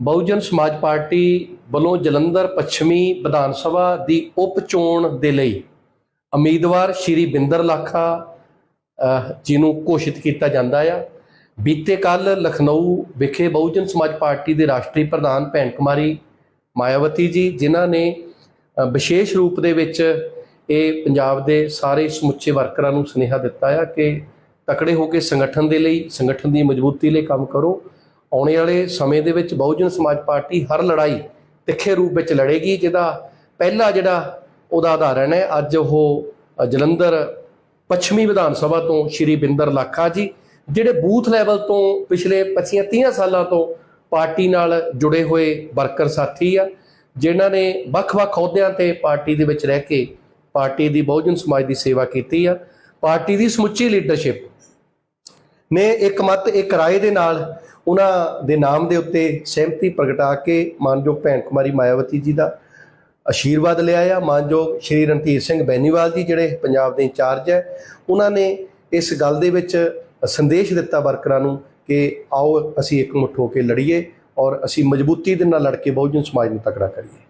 ਬਹੁਜਨ ਸਮਾਜ ਪਾਰਟੀ ਵੱਲੋਂ ਜਲੰਧਰ ਪੱਛਮੀ ਵਿਧਾਨ ਸਭਾ ਦੀ ਉਪ ਚੋਣ ਦੇ ਲਈ ਉਮੀਦਵਾਰ ਸ਼੍ਰੀ ਬਿੰਦਰ ਲਾਖਾ ਅਹ, ਜੀ ਨੂੰ ਘੋਸ਼ਿਤ ਕੀਤਾ ਜਾਂਦਾ ਆ। ਬੀਤੇ ਕੱਲ ਲਖਨਊ ਵਿਖੇ ਬਹੁਜਨ ਸਮਾਜ ਪਾਰਟੀ ਦੇ ਰਾਸ਼ਟਰੀ ਪ੍ਰਧਾਨ ਭੈਣ ਕੁਮਾਰੀ ਮਾਇਆਵਤੀ ਜੀ ਜਿਨ੍ਹਾਂ ਨੇ ਵਿਸ਼ੇਸ਼ ਰੂਪ ਦੇ ਵਿੱਚ ਇਹ ਪੰਜਾਬ ਦੇ ਸਾਰੇ ਸਮੁੱਚੇ ਵਰਕਰਾਂ ਨੂੰ ਸੁਨੇਹਾ ਦਿੱਤਾ ਆ ਕਿ ਤਕੜੇ ਹੋ ਕੇ ਸੰਗਠਨ ਦੇ ਲਈ ਸੰਗਠਨ ਦੀ ਮਜ਼ਬੂਤੀ ਲਈ ਕੰਮ ਕਰੋ। ਆਉਣੇ ਵਾਲੇ ਸਮੇਂ ਦੇ ਵਿੱਚ ਬਹੁਜਨ ਸਮਾਜ ਪਾਰਟੀ ਹਰ ਲੜਾਈ ਤਿੱਖੇ ਰੂਪ ਵਿੱਚ ਲੜੇਗੀ, ਜਿਹਦਾ ਪਹਿਲਾ ਜਿਹੜਾ ਉਹਦਾ ਉਦਾਹਰਣ ਹੈ, ਅੱਜ ਉਹ ਜਲੰਧਰ ਪੱਛਮੀ ਵਿਧਾਨ ਸਭਾ ਤੋਂ ਸ਼੍ਰੀ ਬਿੰਦਰ ਲਾਖਾ ਜੀ, ਜਿਹੜੇ ਬੂਥ ਲੈਵਲ ਤੋਂ ਪਿਛਲੇ 25 30 ਸਾਲਾਂ ਤੋਂ ਪਾਰਟੀ ਨਾਲ ਜੁੜੇ ਹੋਏ ਵਰਕਰ ਸਾਥੀ ਆ, ਜਿਨ੍ਹਾਂ ਨੇ ਵੱਖ-ਵੱਖ ਅਹੁਦਿਆਂ ਤੇ ਪਾਰਟੀ ਦੇ ਵਿੱਚ ਰਹਿ ਕੇ ਪਾਰਟੀ ਦੀ ਬਹੁਜਨ ਸਮਾਜ ਦੀ ਸੇਵਾ ਕੀਤੀ ਆ। ਪਾਰਟੀ ਦੀ ਸਮੁੱਚੀ ਲੀਡਰਸ਼ਿਪ ਨੇ ਇੱਕ ਮਤ, ਇੱਕ ਰਾਏ ਦੇ ਨਾਲ ਉਹਨਾਂ ਦੇ ਨਾਮ ਦੇ ਉੱਤੇ ਸਹਿਮਤੀ ਪ੍ਰਗਟਾ ਕੇ ਮਾਨਯੋਗ ਭੈਣ ਕੁਮਾਰੀ ਮਾਇਆਵਤੀ ਜੀ ਦਾ ਆਸ਼ੀਰਵਾਦ ਲਿਆ ਆ। ਮਾਨਯੋਗ ਸ਼੍ਰੀ ਰਣਧੀਰ ਸਿੰਘ ਬੈਨੀਵਾਲ ਜੀ, ਜਿਹੜੇ ਪੰਜਾਬ ਦੇ ਇੰਚਾਰਜ ਹੈ, ਉਹਨਾਂ ਨੇ ਇਸ ਗੱਲ ਦੇ ਵਿੱਚ ਸੰਦੇਸ਼ ਦਿੱਤਾ ਵਰਕਰਾਂ ਨੂੰ ਕਿ ਆਓ ਅਸੀਂ ਇਕਮੁੱਠ ਹੋ ਕੇ ਲੜੀਏ ਔਰ ਅਸੀਂ ਮਜ਼ਬੂਤੀ ਦੇ ਨਾਲ ਲੜ ਕੇ ਬਹੁਜਨ ਸਮਾਜ ਨੂੰ ਤਕੜਾ ਕਰੀਏ।